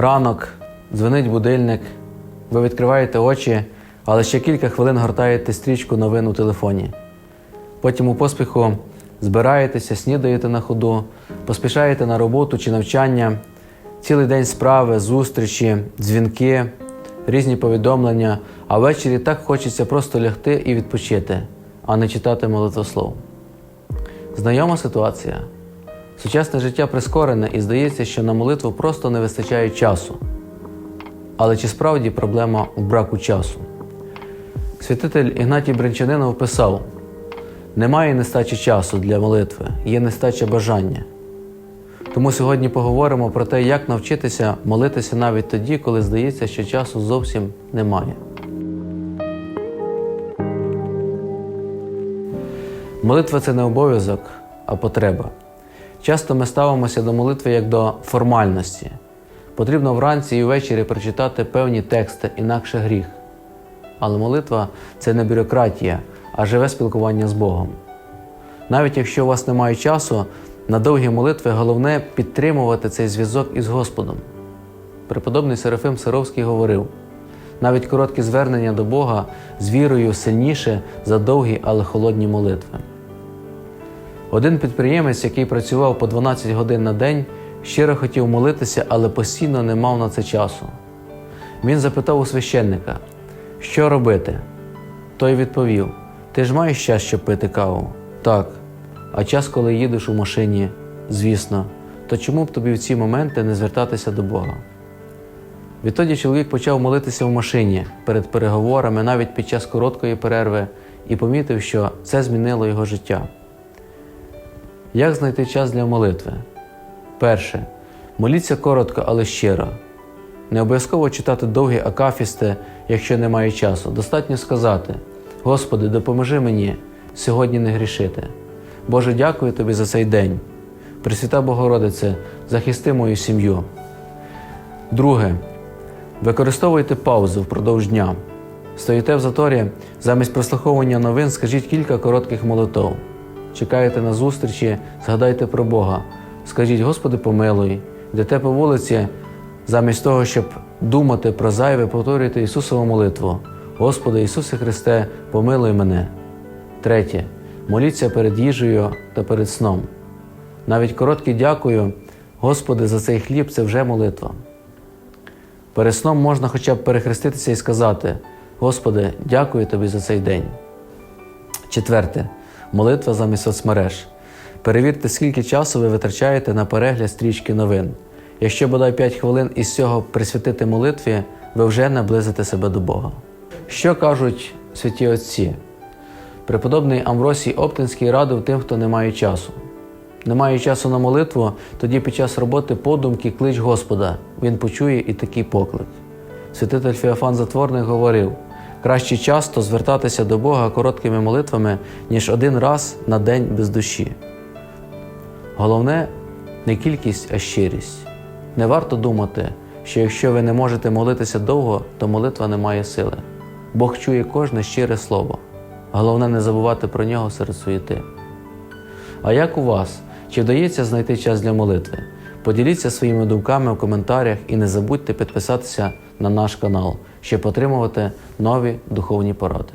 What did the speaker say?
Ранок, дзвонить будильник, ви відкриваєте очі, але ще кілька хвилин гортаєте стрічку новин у телефоні. Потім у поспіху збираєтеся, снідаєте на ходу, поспішаєте на роботу чи навчання, цілий день справи, зустрічі, дзвінки, різні повідомлення, а ввечері так хочеться просто лягти і відпочити, а не читати молитвослов. Знайома ситуація. Сучасне життя прискорене і здається, що на молитву просто не вистачає часу. Але чи справді проблема у браку часу? Святитель Ігнатій Бринчанинов писав: немає нестачі часу для молитви, є нестача бажання. Тому сьогодні поговоримо про те, як навчитися молитися навіть тоді, коли здається, що часу зовсім немає. Молитва це не обов'язок, а потреба. Часто ми ставимося до молитви як до формальності. Потрібно вранці і ввечері прочитати певні тексти, інакше гріх. Але молитва це не бюрократія, а живе спілкування з Богом. Навіть якщо у вас немає часу, на довгі молитви головне підтримувати цей зв'язок із Господом. Преподобний Серафим Саровський говорив: навіть короткі звернення до Бога з вірою сильніше за довгі, але холодні молитви. Один підприємець, який працював по 12 годин на день, щиро хотів молитися, але постійно не мав на це часу. Він запитав у священника, що робити. Той відповів: Ти ж маєш час, щоб пити каву? Так. А час, коли їдеш у машині, звісно, то чому б тобі в ці моменти не звертатися до Бога? Відтоді чоловік почав молитися в машині перед переговорами, навіть під час короткої перерви, і помітив, що це змінило його життя. Як знайти час для молитви? Перше. Моліться коротко, але щиро. Не обов'язково читати довгі акафісти, якщо немає часу. Достатньо сказати: Господи, допоможи мені сьогодні не грішити. Боже, дякую Тобі за цей день. Пресвята Богородице, захисти мою сім'ю. Друге. Використовуйте паузу впродовж дня. Стоїте в заторі, замість прослуховування новин скажіть кілька коротких молитов. Чекаєте на зустрічі, згадайте про Бога. Скажіть, Господи, помилуй, йдете по вулиці, замість того, щоб думати про зайве, повторюйте Ісусову молитву. Господи Ісусе Христе, помилуй мене. Третє. Моліться перед їжею та перед сном. Навіть коротке дякую, Господи, за цей хліб це вже молитва. Перед сном можна хоча б перехреститися і сказати: Господи, дякую Тобі за цей день. Четверте. Молитва замість соцмереж. Перевірте, скільки часу ви витрачаєте на перегляд стрічки новин. Якщо бодай 5 хвилин із цього присвятити молитві, ви вже наблизите себе до Бога. Що кажуть святі Отці? Преподобний Амвросій Оптинський радив тим, хто не має часу. Немає часу на молитву, тоді під час роботи подумки клич Господа, Він почує і такий поклик. Святитель Феофан Затворник говорив: краще часто звертатися до Бога короткими молитвами, ніж один раз на день без душі. Головне не кількість, а щирість. Не варто думати, що якщо ви не можете молитися довго, то молитва не має сили. Бог чує кожне щире слово. Головне не забувати про нього серед суєти. А як у вас? Чи вдається знайти час для молитви? Поділіться своїми думками в коментарях і не забудьте підписатися на наш канал, щоб отримувати нові духовні поради.